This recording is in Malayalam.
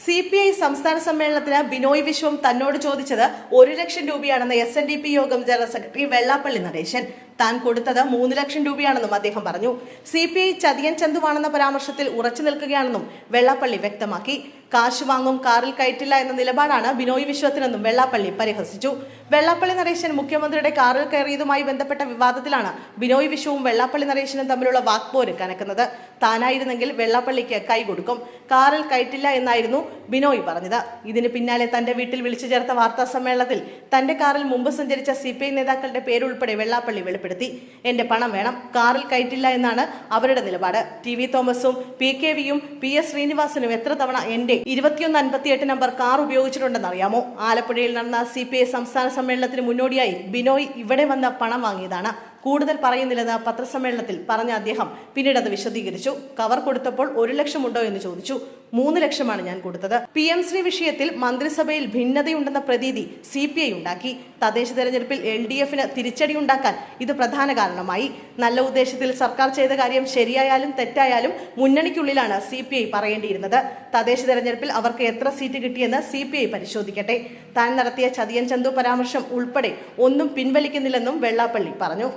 സി പി ഐ സംസ്ഥാന സമ്മേളനത്തിന് ബിനോയ് വിശ്വം തന്നോട് ചോദിച്ചത് ഒരു ലക്ഷം രൂപയാണെന്ന് S N D P Yogam general secretary Vellappally Natesan താൻ കൊടുത്തത് മൂന്ന് ലക്ഷം രൂപയാണെന്നും അദ്ദേഹം പറഞ്ഞു. സി പി ഐ ചതിയൻ ചന്തുവാണെന്ന പരാമർശത്തിൽ ഉറച്ചു നിൽക്കുകയാണെന്നും വെള്ളാപ്പള്ളി വ്യക്തമാക്കി. കാശ് വാങ്ങും കാറിൽ കയറ്റില്ല എന്ന നിലപാടാണ് ബിനോയ് വിശ്വത്തിനെന്നും വെള്ളാപ്പള്ളി പരിഹസിച്ചു. വെള്ളാപ്പള്ളി നരേശൻ മുഖ്യമന്ത്രിയുടെ കാറിൽ കയറിയതുമായി ബന്ധപ്പെട്ട വിവാദത്തിലാണ് ബിനോയ് വിശ്വവും വെള്ളാപ്പള്ളി നരേശനും തമ്മിലുള്ള വാക്പോര് കനക്കുന്നത്. താനായിരുന്നെങ്കിൽ വെള്ളാപ്പള്ളിക്ക് കൈ കൊടുക്കും. കാറിൽ കയറ്റില്ല എന്നായിരുന്നു ബിനോയ് പറഞ്ഞത്. ഇതിന് പിന്നാലെ തന്റെ വീട്ടിൽ വിളിച്ചു ചേർത്ത വാർത്താ സമ്മേളനത്തിൽ തന്റെ കാറിൽ മുമ്പ് സഞ്ചരിച്ച സി നേതാക്കളുടെ പേരുൾപ്പെടെ വെള്ളാപ്പള്ളി വെളിപ്പെടുത്തി എന്റെ പണം വേണം. കാറിൽ കയറ്റില്ല എന്നാണ് അവരുടെ നിലപാട്. ടി വി തോമസും പി കെ വിയും പി എസ് ശ്രീനിവാസനും എത്ര തവണ എന്റെ ഇരുപത്തിയൊന്ന് അൻപത്തിയെട്ട് നമ്പർ കാർ ഉപയോഗിച്ചിട്ടുണ്ടെന്ന് അറിയാമോ? ആലപ്പുഴയിൽ നടന്ന സി പി ഐ സംസ്ഥാന സമ്മേളനത്തിന് മുന്നോടിയായി ബിനോയ് ഇവിടെ വന്ന് പണം വാങ്ങിയതാണ്. കൂടുതൽ പറയുന്നില്ലെന്ന് പത്രസമ്മേളനത്തിൽ പറഞ്ഞ അദ്ദേഹം പിന്നീട് അത് വിശദീകരിച്ചു. കവർ കൊടുത്തപ്പോൾ ഒരു ലക്ഷമുണ്ടോ എന്ന് ചോദിച്ചു. മൂന്ന് ലക്ഷമാണ് ഞാൻ കൊടുത്തത്. പി എം ശ്രീ വിഷയത്തിൽ മന്ത്രിസഭയിൽ ഭിന്നതയുണ്ടെന്ന പ്രതീതി സി പി ഐ ഉണ്ടാക്കി. തദ്ദേശ തെരഞ്ഞെടുപ്പിൽ എൽ ഡി എഫിന് തിരിച്ചടിയുണ്ടാക്കാൻ ഇത് പ്രധാന കാരണമായി. നല്ല ഉദ്ദേശത്തിൽ സർക്കാർ ചെയ്ത കാര്യം ശരിയായാലും തെറ്റായാലും മുന്നണിക്കുള്ളിലാണ് സി പി ഐ പറയേണ്ടിയിരുന്നത്. തദ്ദേശ തെരഞ്ഞെടുപ്പിൽ അവർക്ക് എത്ര സീറ്റ് കിട്ടിയെന്ന് സി പി ഐ പരിശോധിക്കട്ടെ. താൻ നടത്തിയ ചതിയൻ ചന്തു പരാമർശം ഉൾപ്പെടെ ഒന്നും പിൻവലിക്കുന്നില്ലെന്നും വെള്ളാപ്പള്ളി പറഞ്ഞു.